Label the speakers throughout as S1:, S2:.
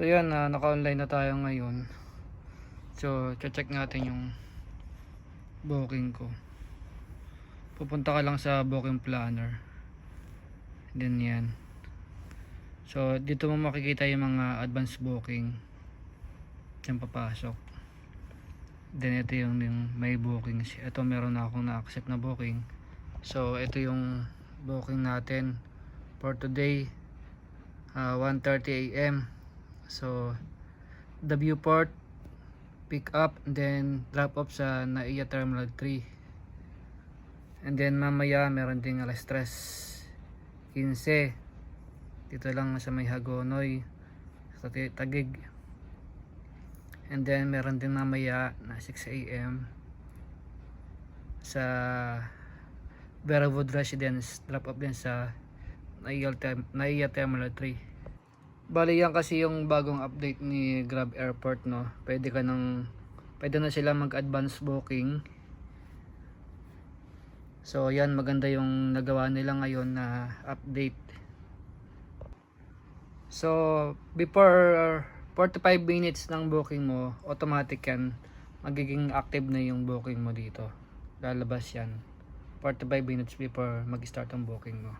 S1: So yan, ah, naka-online na tayo ngayon. So, check natin yung booking ko. Pupunta ka lang sa booking planner. Then yan. So, dito mo makikita yung mga advance booking. Diyan papasok. Then ito yung, yung may bookings. Ito meron na akong na-accept na booking. So, ito yung booking natin for today. Uh, 1.30 a.m. So, the viewport pick up then drop off sa Naiya Terminal 3 and then mamaya meron ding alas 3 15 dito lang sa may Hagonoy sa Tagig. And then meron din mamaya na 6 a.m. sa Verawood Residence. Drop off din sa Naiya Terminal 3 Bali yan kasi yung bagong update ni Grab Airport no. Pwede ka nang pwede na sila mag-advance booking. So yan maganda yung nagawa nila ngayon na update. So before 45 minutes ng booking mo, automatic yan magiging active na yung booking mo dito. Lalabas yan 45 minutes before mag-start ang booking mo.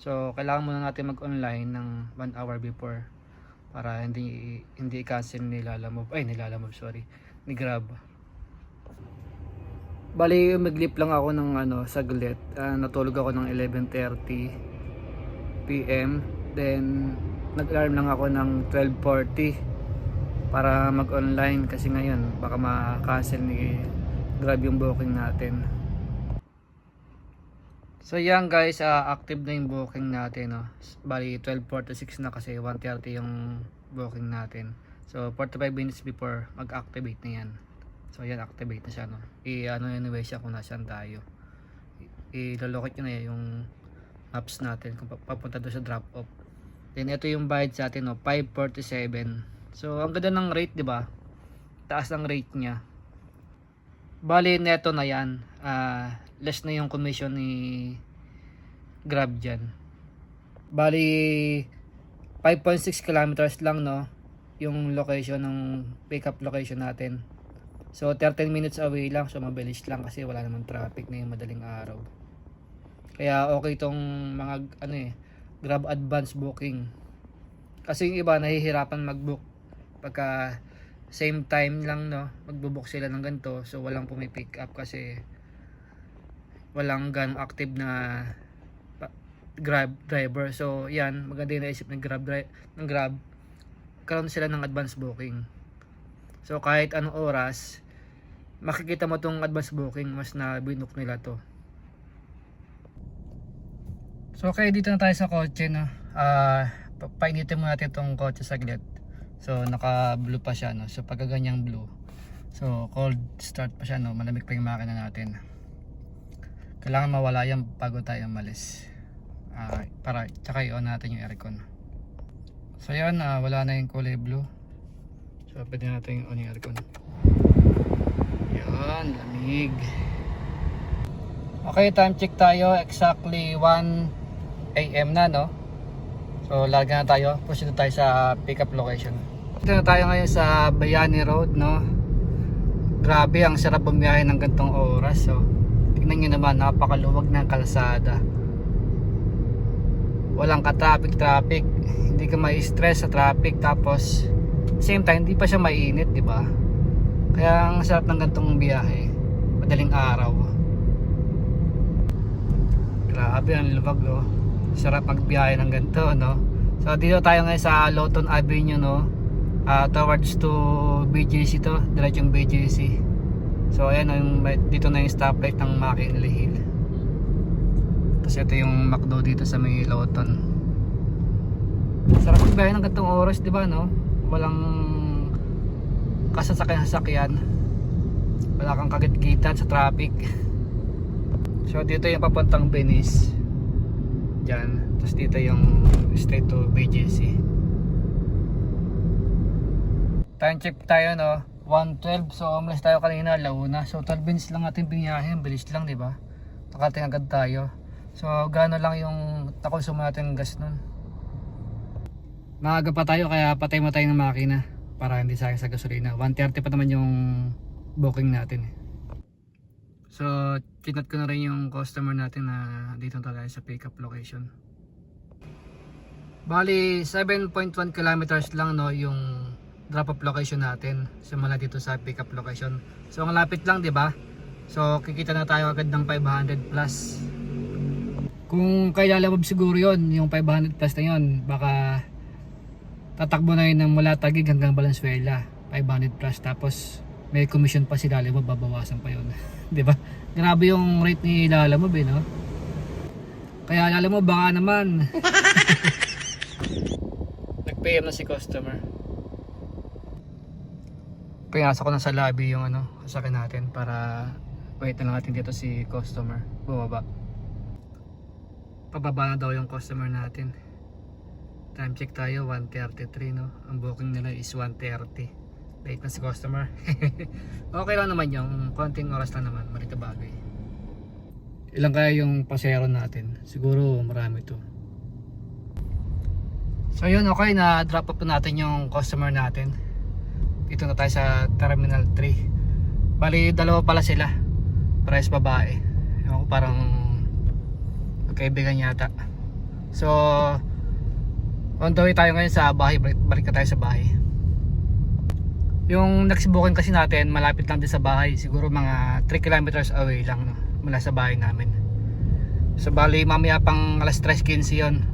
S1: So, kailangan muna natin mag-online ng 1 hour before para hindi hindi i-cancel nilalamove. Ay, nilalamove, sorry. Ni Grab. Bali, maglip lang ako ng ano, saglit. Ah, natulog ako ng 11.30 PM. Then, nag-alarm lang ako ng 12.40 para mag-online kasi ngayon baka ma-cancel ni Grab yung booking natin. So yan guys, ah, active na yung booking natin. No? Bali 12.46 na kasi 1.30 yung booking natin. So 45 minutes before mag-activate na yan. So yan, activate na siya. No? I-ano anyway kung nasaan tayo. I-locate nyo na yung maps natin kung pa- papunta doon sa drop off. Then ito yung bayad sa atin, no? 547. So ang ganda ng rate, di ba? Taas ng rate niya. Bali neto na yan. Ah, less na yung commission ni Grab dyan. Bali 5.6 kilometers lang no yung location ng pickup location natin. So 13 minutes away lang so mabilis lang kasi wala namang traffic na yung madaling araw. Kaya okay tong mga ano eh Grab advance booking. Kasi yung iba nahihirapan mag-book pagka same time lang no magbo-book sila ng ganito so walang pumipick up kasi walang gan active na grab driver. So yan maganda yung naisip ng grab ng grab. Karoon sila ng advance booking. So kahit anong oras makikita mo tong advance booking mas na binook nila to. So okay dito na tayo sa kotse no? Ah pa- painitin mo natin tong kotse saglit. So naka blue pa siya no? So pagka ganyang blue. So cold start pa siya no? Malamig pa yung makina natin kailangan mawala yan bago tayo umalis. Ah, para tsaka i-on natin yung aircon. So yan ah, wala na yung kulay blue. So pwede natin on yung aircon. Yan lamig. Okay time check tayo. Exactly 1 am na no? So larga na tayo. Proceed na tayo sa pickup location. Dito na tayo ngayon sa Bayani Road no? Grabe ang sarap bumiyahe ng gantong oras so tingnan nyo naman napakaluwag ng kalsada. Walang ka traffic hindi ka may stress sa traffic tapos same time hindi pa siya mainit di ba? Kaya ang sarap ng gantong biyahe. Madaling araw. Grabe ang luwag oh. Sarap magbiyahe ng ganito no? So dito tayo ngayon sa Lawton Avenue no? Ah, towards to BGC to. Diretsong BGC so ayan yung, dito na yung stoplight ng McKinley Hill. Tapos ito yung McDo dito sa may Lawton. Sarap magbiyahe ng gantong oras di ba no? Walang kasasakyan-sasakyan wala kang kagit-gitan sa traffic. So dito yung papuntang Venice. Dyan tapos dito yung straight to BGC time check tayo no 112 so umalis tayo kanina launa so 12 minutes lang natin biniyahe bilis lang di ba nakating agad tayo so gaano lang yung nakonsumo natin gas nun Maaga pa tayo kaya patay mo tayo ng makina para hindi sayang sa gasolina. 130 pa naman yung booking natin. eh. So, chinat ko na rin yung customer natin na dito tayo sa pickup location. Bali, 7.1 kilometers lang no yung drop off location natin. Simula dito sa pickup location. So, ang lapit lang, 'di ba? So, kikita na tayo agad ng 500 plus. Kung kay lalabab siguro yon yung 500 plus na yun, baka tatakbo na yun ng mula Tagig hanggang Valenzuela 500 plus. Tapos may commission pa si Lalamove babawasan pa yun. 'di ba? Grabe yung rate ni Lalamove eh no? Kaya Lalamove baka naman. nag-PM na si customer pinasok ko na sa lobby yung ano sasakyan natin para wait na lang natin dito si customer bumaba pababa na daw yung customer natin Time check tayo 1.33 no. Ang booking nila is 1.30. Late na si customer. okay lang naman yung konting oras lang naman. Malito bagay. Ilang kaya yung pasero natin? Siguro marami to. So yun okay na drop na natin yung customer natin. Dito na tayo sa Terminal 3. Bali dalawa pala sila. Parehas babae. Ewan parang magkaibigan yata. So On the way tayo ngayon sa bahay, balik, balik na tayo sa bahay. Yung next kasi natin, malapit lang din sa bahay. Siguro mga 3 kilometers away lang no, mula sa bahay namin. So bali mamaya pang alas 3.15 yun.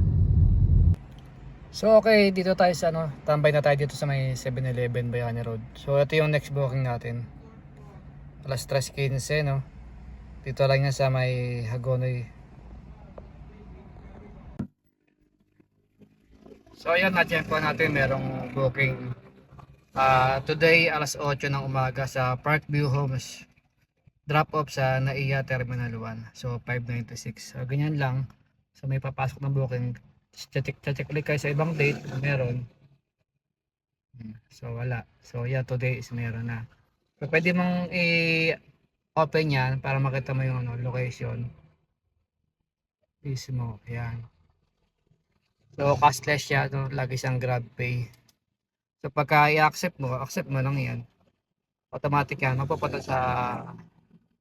S1: So okay, dito tayo sa ano, tambay na tayo dito sa may 7-Eleven Bayani Road. So ito yung next booking natin. Alas 3.15 no. Dito lang yan sa may Hagonoy So ayan, na-check po natin merong booking Ah, today alas 8 ng umaga sa Parkview Homes. Drop off sa NAIA Terminal 1. So 596. So ganyan lang. So may papasok ng booking. Check check ulit kayo sa ibang date meron. Hmm, So wala. So yeah, today is meron na. So pwede mong i-open yan para makita mo yung ano, location. Mismo. Ayan. So, cashless siya. No? Lagi siyang grab pay. So, pagka i-accept mo, accept mo lang yan. Automatic yan. Mapupunta sa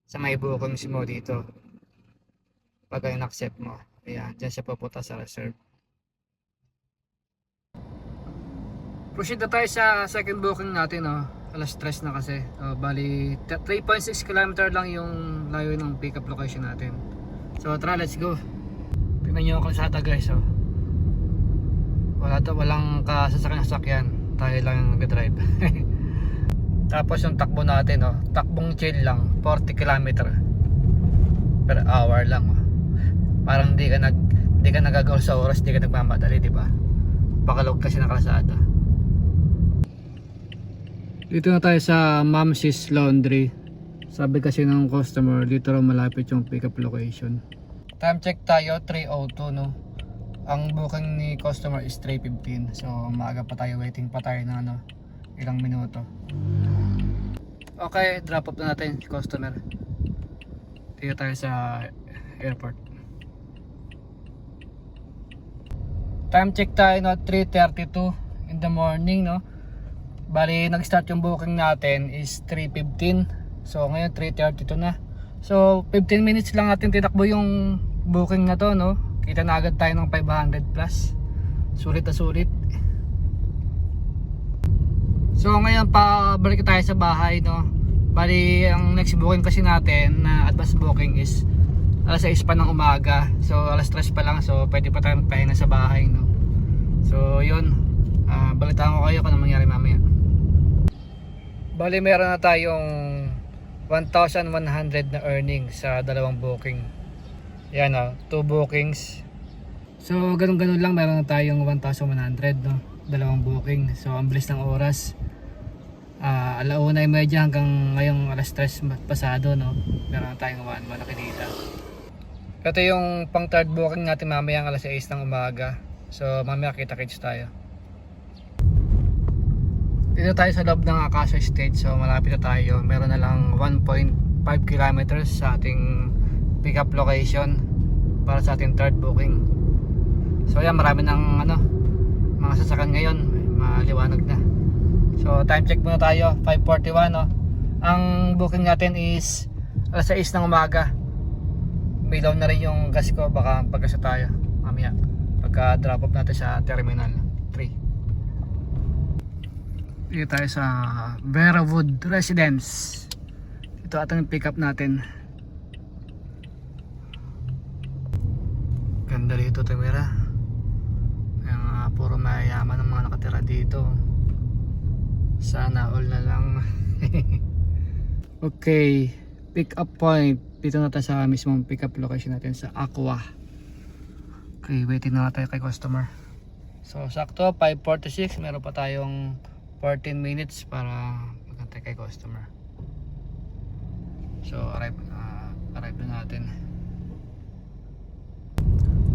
S1: sa may bookings mo dito. Pagka in-accept mo. Ayan. Diyan siya pupunta sa reserve. Proceed na tayo sa second booking natin. No? Alas stress na kasi. Uh, bali, 3.6 km lang yung layo ng pickup location natin. So, tara, let's go. Tingnan nyo ang kalsada guys. Oh wala to walang kasasakyan sasakyan tayo lang nag-drive tapos yung takbo natin oh, takbong chill lang 40 km per hour lang oh. parang hindi ka nag hindi ka nagagawa sa oras hindi ka nagmamadali di ba pakalog kasi ng kalsada dito na tayo sa Mamsis Laundry. Sabi kasi ng customer dito raw malapit yung pickup location. Time check tayo 302 no? Ang booking ni customer is 3.15 so maaga pa tayo waiting pa tayo na ano ilang minuto. Okay drop off na natin si customer. Dito tayo sa airport. Time check tayo no? 3.32 in the morning no bali nag start yung booking natin is 3.15 so ngayon 3.32 na. So 15 minutes lang natin tinakbo yung booking na to no? Kita na agad tayo ng 500 plus. Sulit na sulit. So ngayon pa balik tayo sa bahay no? Bali ang next booking kasi natin na advance booking is alas 6 pa ng umaga. So alas 3 pa lang. So pwede pa tayo magpahinga sa bahay no? So yun. Uh, balitaan ko kayo kung ano mangyari mamaya bali meron na tayong 1,100 na earnings sa dalawang booking yan o, 2 bookings. So, ganun-ganun lang, meron na tayong 1,100, no? Dalawang booking. So, ang bilis ng oras. Uh, alauna ay medya hanggang ngayong alas 3 pasado, no? Meron na tayong 1 malaki dito. Ito yung pang third booking natin mamaya ang alas 6 ng umaga. So, mamaya kita-kits tayo. Dito tayo sa loob ng Acacia Estate. So, malapit na tayo. Meron na lang 1.5 kilometers sa ating pick up location para sa ating third booking so yan marami ng ano mga sasakyan ngayon, maliwanag na. So time check muna tayo, 5.41 no. Ang booking natin is alas 6 ng umaga. Milaw na rin yung gas ko, baka pagkasa tayo mamaya. Pagka drop off natin sa terminal 3. Dito tayo sa Verawood Residence. Ito atang pick up natin. Ganda rito, Tamira. Kaya nga, puro mayayaman ang mga nakatira dito. Sana all na lang. okay, pick up point. Dito na tayo sa mismong pick up location natin sa Aqua. Okay, waiting na tayo kay customer. So, sakto, 5.46. Meron pa tayong 14 minutes para magantay kay customer. So, arrive, uh, arrive na natin.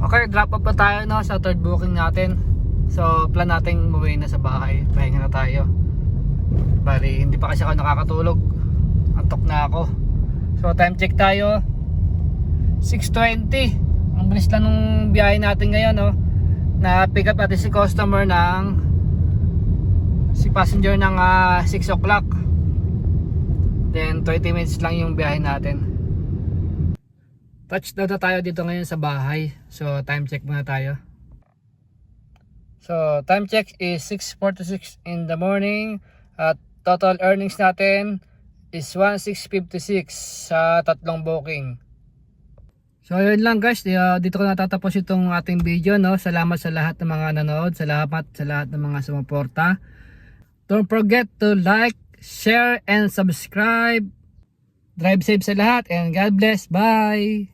S1: Okay, drop off na tayo no, sa third booking natin. So, plan natin umuwi na sa bahay. Pahinga na tayo. Bali, hindi pa kasi ako nakakatulog. Antok na ako. So, time check tayo. 6.20. Ang bilis lang nung biyahe natin ngayon, no. Na pick up natin si customer ng si passenger ng ah, 6 o'clock. Then, 20 minutes lang yung biyahe natin. Touchdown na tayo dito ngayon sa bahay. So, time check muna tayo. So, time check is 6.46 in the morning. At total earnings natin is 1,656 sa tatlong booking. So, yun lang guys. Uh, Dito ko natatapos itong ating video. No? Salamat sa lahat ng mga nanood. Salamat sa lahat ng mga sumuporta. Don't forget to like, share, and subscribe. Drive safe sa lahat and God bless. Bye!